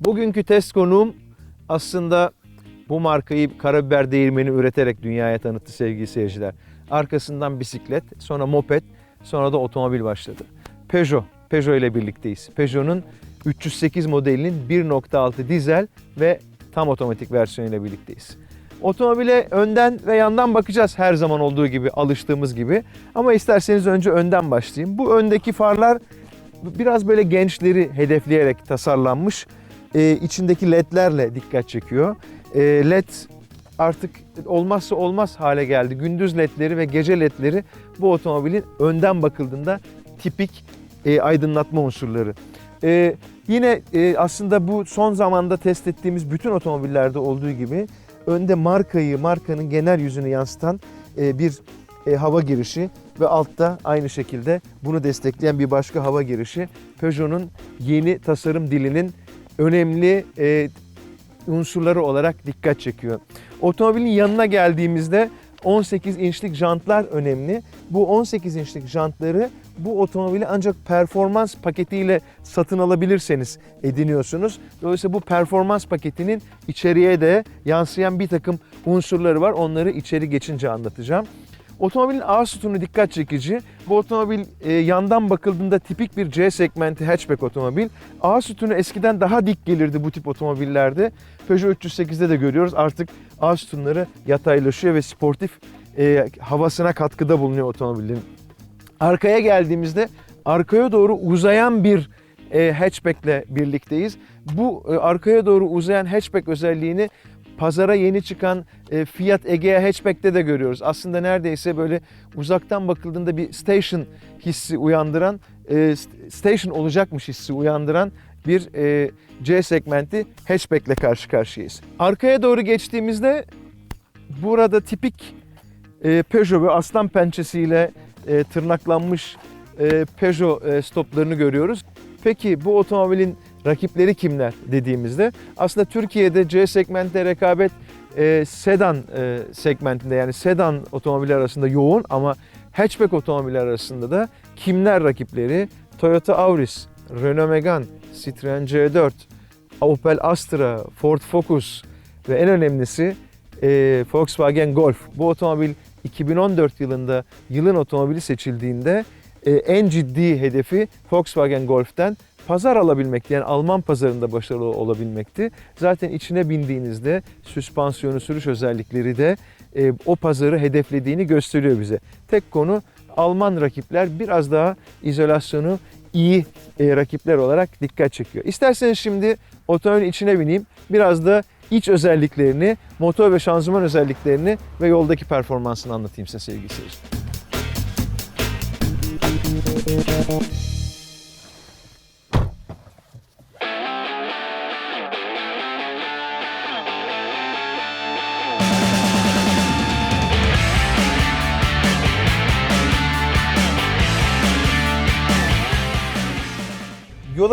Bugünkü test konuğum aslında bu markayı karabiber değirmeni üreterek dünyaya tanıttı sevgili seyirciler. Arkasından bisiklet, sonra moped, sonra da otomobil başladı. Peugeot, Peugeot ile birlikteyiz. Peugeot'un 308 modelinin 1.6 dizel ve tam otomatik versiyonuyla birlikteyiz. Otomobile önden ve yandan bakacağız her zaman olduğu gibi, alıştığımız gibi. Ama isterseniz önce önden başlayayım. Bu öndeki farlar biraz böyle gençleri hedefleyerek tasarlanmış. Ee, içindeki ledlerle dikkat çekiyor. Ee, led artık olmazsa olmaz hale geldi. Gündüz ledleri ve gece ledleri bu otomobilin önden bakıldığında tipik e, aydınlatma unsurları. Ee, yine e, aslında bu son zamanda test ettiğimiz bütün otomobillerde olduğu gibi önde markayı, markanın genel yüzünü yansıtan e, bir e, hava girişi ve altta aynı şekilde bunu destekleyen bir başka hava girişi Peugeot'un yeni tasarım dilinin önemli e, unsurları olarak dikkat çekiyor. Otomobilin yanına geldiğimizde 18 inçlik jantlar önemli. Bu 18 inçlik jantları bu otomobili ancak performans paketiyle satın alabilirseniz ediniyorsunuz. Dolayısıyla bu performans paketinin içeriye de yansıyan bir takım unsurları var. Onları içeri geçince anlatacağım. Otomobilin A sütunu dikkat çekici. Bu otomobil e, yandan bakıldığında tipik bir C segmenti hatchback otomobil. A sütunu eskiden daha dik gelirdi bu tip otomobillerde. Peugeot 308'de de görüyoruz artık A sütunları yataylaşıyor ve sportif e, havasına katkıda bulunuyor otomobilin. Arkaya geldiğimizde arkaya doğru uzayan bir e, hatchback'le birlikteyiz. Bu e, arkaya doğru uzayan hatchback özelliğini pazara yeni çıkan e, Fiat Egea hatchback'te de görüyoruz. Aslında neredeyse böyle uzaktan bakıldığında bir station hissi uyandıran, e, station olacakmış hissi uyandıran bir e, C segmenti hatchback'le karşı karşıyayız. Arkaya doğru geçtiğimizde burada tipik e, Peugeot ve aslan pençesiyle e, tırnaklanmış e, Peugeot e, stoplarını görüyoruz. Peki bu otomobilin rakipleri kimler dediğimizde aslında Türkiye'de C segmentte rekabet e, sedan e, segmentinde yani sedan otomobili arasında yoğun ama hatchback otomobili arasında da kimler rakipleri? Toyota Auris, Renault Megane, Citroen C4, Opel Astra, Ford Focus ve en önemlisi e, Volkswagen Golf. Bu otomobil 2014 yılında yılın otomobili seçildiğinde en ciddi hedefi Volkswagen Golf'ten pazar alabilmekti. Yani Alman pazarında başarılı olabilmekti. Zaten içine bindiğinizde süspansiyonu, sürüş özellikleri de e, o pazarı hedeflediğini gösteriyor bize. Tek konu Alman rakipler biraz daha izolasyonu iyi e, rakipler olarak dikkat çekiyor. İsterseniz şimdi otomobilin içine bineyim. Biraz da iç özelliklerini, motor ve şanzıman özelliklerini ve yoldaki performansını anlatayım size sevgili seyirciler. Yola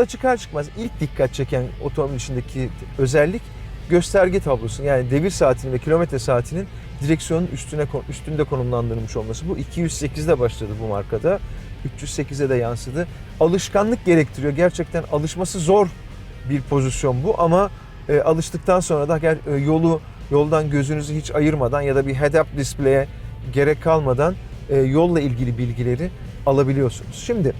çıkar çıkmaz ilk dikkat çeken otomobil içindeki özellik gösterge tablosu. Yani devir saatinin ve kilometre saatinin direksiyonun üstüne üstünde konumlandırılmış olması. Bu 208'de başladı bu markada. 308'e de yansıdı. Alışkanlık gerektiriyor. Gerçekten alışması zor bir pozisyon bu ama e, alıştıktan sonra da e, yolu yoldan gözünüzü hiç ayırmadan ya da bir head-up display'e gerek kalmadan e, yolla ilgili bilgileri alabiliyorsunuz. Şimdi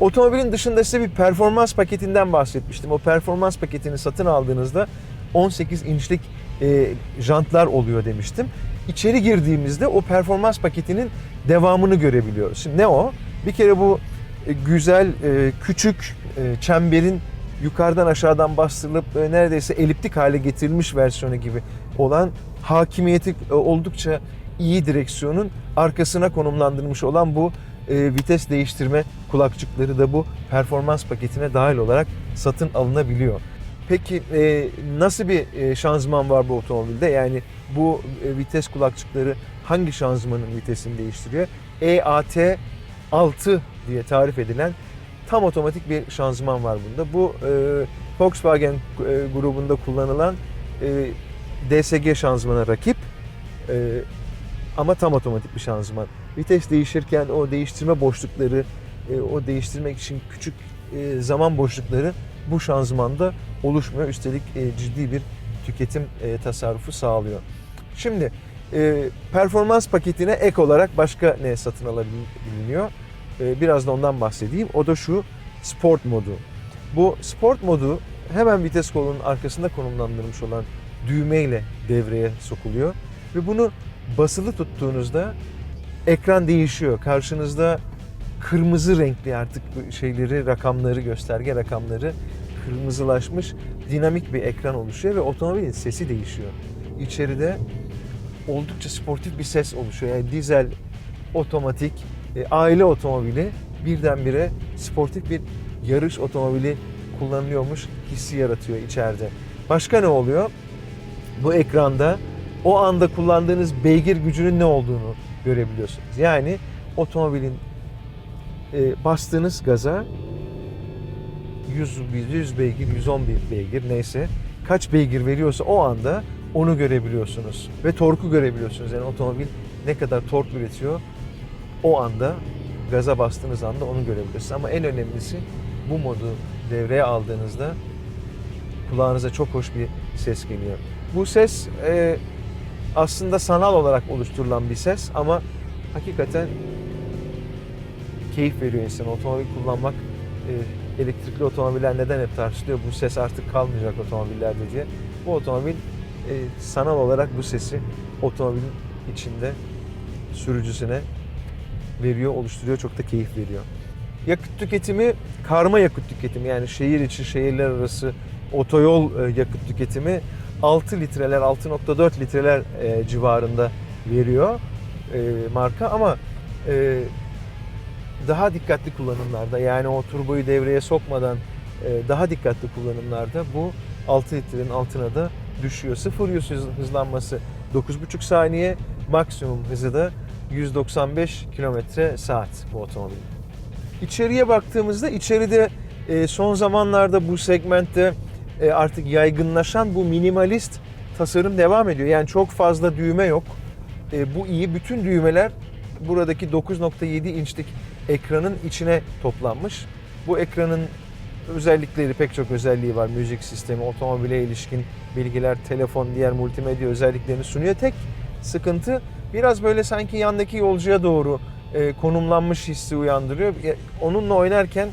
otomobilin dışında size bir performans paketinden bahsetmiştim. O performans paketini satın aldığınızda 18 inçlik e, jantlar oluyor demiştim. İçeri girdiğimizde o performans paketinin devamını görebiliyoruz. Şimdi ne o? Bir kere bu e, güzel e, küçük e, çemberin yukarıdan aşağıdan bastırılıp neredeyse eliptik hale getirilmiş versiyonu gibi olan hakimiyeti oldukça iyi direksiyonun arkasına konumlandırılmış olan bu vites değiştirme kulakçıkları da bu performans paketine dahil olarak satın alınabiliyor. Peki nasıl bir e, şanzıman var bu otomobilde? Yani bu vites kulakçıkları hangi şanzımanın vitesini değiştiriyor? EAT 6 diye tarif edilen tam otomatik bir şanzıman var bunda. Bu e, Volkswagen e, grubunda kullanılan e, DSG şanzımana rakip e, ama tam otomatik bir şanzıman. Vites değişirken o değiştirme boşlukları, e, o değiştirmek için küçük e, zaman boşlukları bu şanzımanda oluşmuyor. Üstelik e, ciddi bir tüketim e, tasarrufu sağlıyor. Şimdi e, performans paketine ek olarak başka ne satın alabiliyor? E, biraz da ondan bahsedeyim. O da şu sport modu. Bu sport modu hemen vites kolunun arkasında konumlandırılmış olan düğmeyle devreye sokuluyor. Ve bunu basılı tuttuğunuzda ekran değişiyor. Karşınızda kırmızı renkli artık şeyleri, rakamları, gösterge rakamları kırmızılaşmış dinamik bir ekran oluşuyor ve otomobilin sesi değişiyor. İçeride oldukça sportif bir ses oluşuyor. Yani dizel, otomatik, e, aile otomobili birdenbire sportif bir yarış otomobili kullanılıyormuş hissi yaratıyor içeride. Başka ne oluyor? Bu ekranda o anda kullandığınız beygir gücünün ne olduğunu görebiliyorsunuz. Yani otomobilin e, bastığınız gaza 100, 100 beygir, 111 beygir neyse kaç beygir veriyorsa o anda onu görebiliyorsunuz. Ve torku görebiliyorsunuz. Yani otomobil ne kadar tork üretiyor o anda gaza bastığınız anda onu görebiliyorsunuz. Ama en önemlisi bu modu devreye aldığınızda kulağınıza çok hoş bir ses geliyor. Bu ses e, aslında sanal olarak oluşturulan bir ses ama hakikaten keyif veriyor insana. Otomobil kullanmak e, elektrikli otomobiller neden hep tartışılıyor? Bu ses artık kalmayacak otomobillerde diye. Bu otomobil sanal olarak bu sesi otomobilin içinde sürücüsüne veriyor, oluşturuyor. Çok da keyif veriyor. Yakıt tüketimi karma yakıt tüketimi yani şehir içi, şehirler arası otoyol e, yakıt tüketimi 6 litreler, 6.4 litreler e, civarında veriyor e, marka ama e, daha dikkatli kullanımlarda yani o turboyu devreye sokmadan e, daha dikkatli kullanımlarda bu 6 litrenin altına da düşüyor. 0 100 hız- hızlanması 9,5 saniye, maksimum hızı da 195 kilometre saat bu otomobilin. İçeriye baktığımızda içeride e, son zamanlarda bu segmentte e, artık yaygınlaşan bu minimalist tasarım devam ediyor. Yani çok fazla düğme yok. E, bu iyi. Bütün düğmeler buradaki 9.7 inçlik ekranın içine toplanmış. Bu ekranın özellikleri pek çok özelliği var. Müzik sistemi, otomobile ilişkin bilgiler, telefon, diğer multimedya özelliklerini sunuyor. Tek sıkıntı biraz böyle sanki yandaki yolcuya doğru e, konumlanmış hissi uyandırıyor. E, Onunla oynarken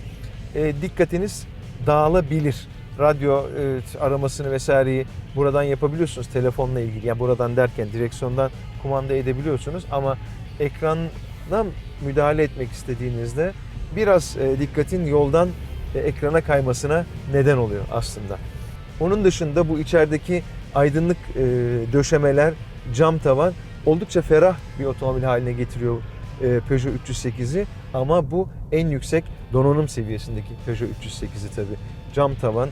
e, dikkatiniz dağılabilir. Radyo e, aramasını vesaireyi buradan yapabiliyorsunuz telefonla ilgili. Yani buradan derken direksiyondan kumanda edebiliyorsunuz ama ekrana müdahale etmek istediğinizde biraz e, dikkatin yoldan ekrana kaymasına neden oluyor aslında. Onun dışında bu içerideki aydınlık e, döşemeler, cam tavan oldukça ferah bir otomobil haline getiriyor e, Peugeot 308'i ama bu en yüksek donanım seviyesindeki Peugeot 308'i tabi. Cam tavan,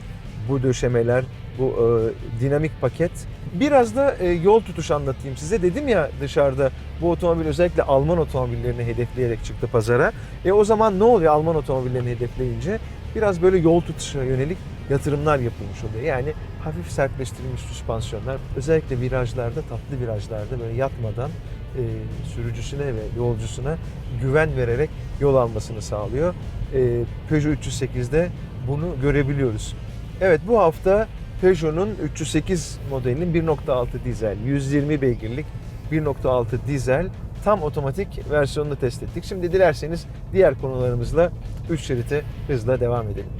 bu döşemeler, bu e, dinamik paket. Biraz da yol tutuş anlatayım size. Dedim ya dışarıda bu otomobil özellikle Alman otomobillerini hedefleyerek çıktı pazara. E o zaman ne oluyor Alman otomobillerini hedefleyince? Biraz böyle yol tutuşuna yönelik yatırımlar yapılmış oluyor. Yani hafif sertleştirilmiş süspansiyonlar özellikle virajlarda, tatlı virajlarda böyle yatmadan e, sürücüsüne ve yolcusuna güven vererek yol almasını sağlıyor. E, Peugeot 308'de bunu görebiliyoruz. Evet bu hafta Peugeot'un 308 modelinin 1.6 dizel, 120 beygirlik 1.6 dizel tam otomatik versiyonunu test ettik. Şimdi dilerseniz diğer konularımızla 3 şerite hızla devam edelim.